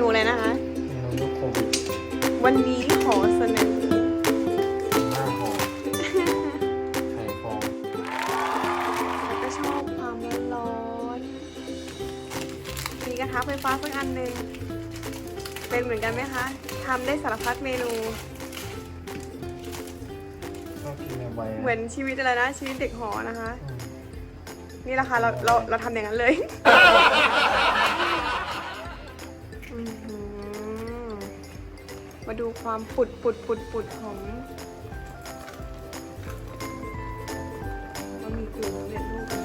นูอะไรนะคะ เมนูลูกโควิดวันนี้ขอเสนอหน้าหอมไข่ฟองก็ชอบความร้อนๆมีกระทะไฟฟ้าสักอันหนึ่งเป็นเหมือนกันไหมคะทำได้สารพัดเมนู ชอบกินไวๆะเหมือนชีวิตอะไรนะ ชีวิตเด็กหอนะคะ อืมนี่แหละค่ะเราเราเราทำอย่างนั้นเลย มาดูความปุดปุดปุดปุดของบะหมี่กึ่งสำเร็จรูปกัน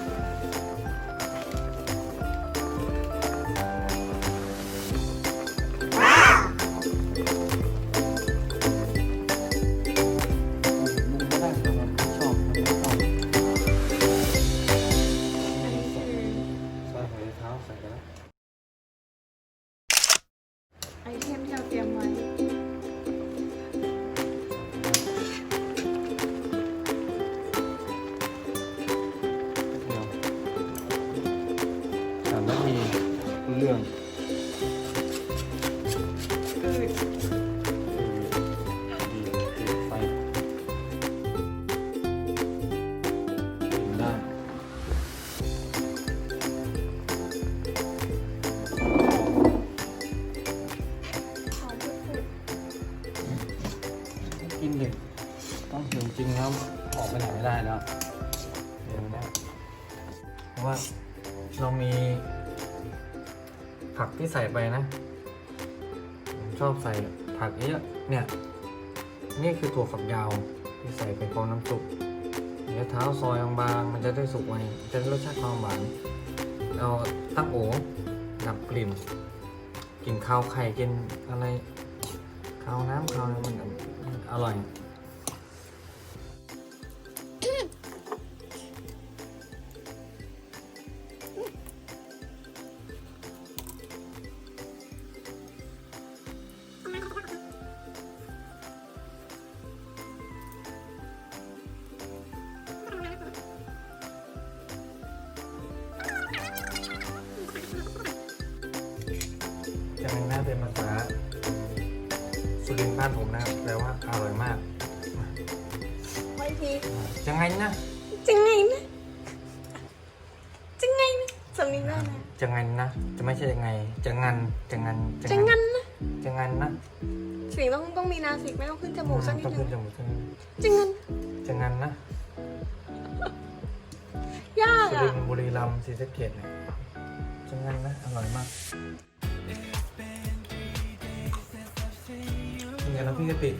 มุมก็ได้แต่ว่าไม่ชอบไม่ชอบใส่หัวเท้าใส่กันแล้ว สามนาทีเรื่องอืดดีติดไฟกินได้หอมปุดปุดกินเด็กต้องหิวจริงแล้วออกไปไหนไม่ได้แล้วเดี๋ยวนะเพราะว่า เรามี ผักที่ใส่ไปนะผมชอบใส่ผักเยอะเนี่ย นี่คือถั่วฝักยาวที่ใส่ไปพร้อมน้ำซุปเดี๋ยวเท้าซอยบางๆมันจะได้สุกไวจะได้รสชาติความหวานเราตั้งโอดับกลิ่นกลิ่นข้าวไข่กินอะไรข้าวน้ำข้าวอะไรมันอร่อย จะเป็นหน้าเป็นภาษาสุรินทร์บ้านผมนะครับแปลว่าอร่อยมากไว้ทียังไงนะจังไงนะจังไงนะสำเนียงได้นะจะงันนะจะไม่ใช่ยังไงจะงันจะงันจังงันนะจะงันนะเสียงต้องต้องมีนาสิกไม่ต้องขึ้นจมูกสักนิดต้องนึขึ้งนจมูกขึ้นจังงันจะงันนะยากสุอะรินทร์บุรีรัมย์ศรีสะเกษเนี่ยจะงันนะอร่อยมาก เป็นไงแล้วพี่กติ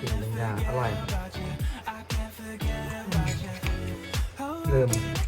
กลิ่นเป็นยาอร่อย เริ่ม